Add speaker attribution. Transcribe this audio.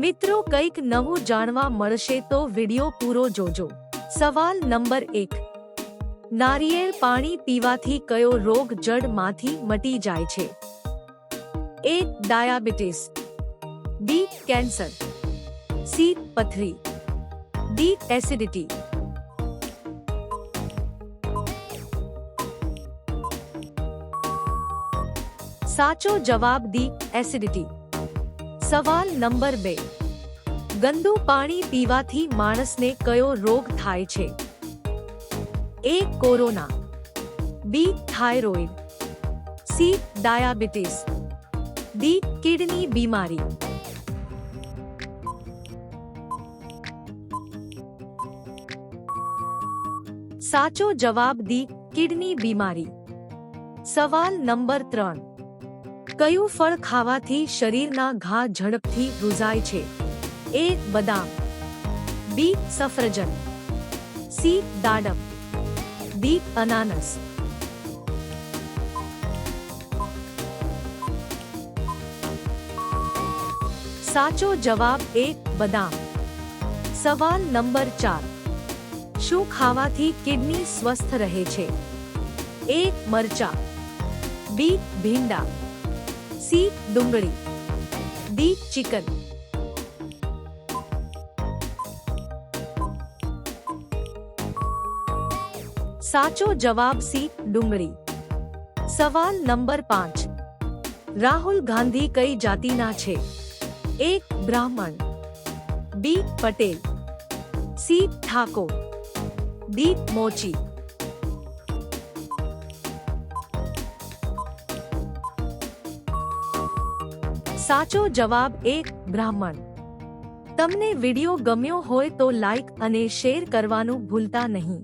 Speaker 1: मित्रों कई नव जानवा तो वीडियो पूरो जोजो सवाल नंबर एक नारियेल पानी पीवाथी कयो रोग जड़ माथी मटी जाय छे A diabetes B cancer C पथरी डी एसिडिटी साचो जवाब दी एसिडिटी સવાલ નંબર બે ગંદુ પાણી પીવાથી માણસને કયો રોગ થાય છે A corona B thyroid C diabetes D kidney બીમારી સાચો જવાબ દી કિડની બીમારી સવાલ નંબર ત્રણ કયો ફળ ખાવાથી શરીરના ઘા ઝડપથી રૂઝાય છે એ બદામ બી સફરજન સી દાડમ બી анаनास સાચો જવાબ એ બદામ સવાલ નંબર 4 શું ખાવાથી કિડની સ્વસ્થ રહે છે એ મરચા બી ભીંડા सी डुंगड़ी डी चिकन साचो जवाब सी डुंगड़ी सवाल नंबर पांच राहुल गांधी कई जाति ना छे एक ब्राह्मण B Patel C Thakur D मोची સાચો જવાબ એક બ્રાહ્મણ તમને વિડિયો ગમ્યો હોય તો લાઈક અને શેર કરવાનું ભૂલતા નહીં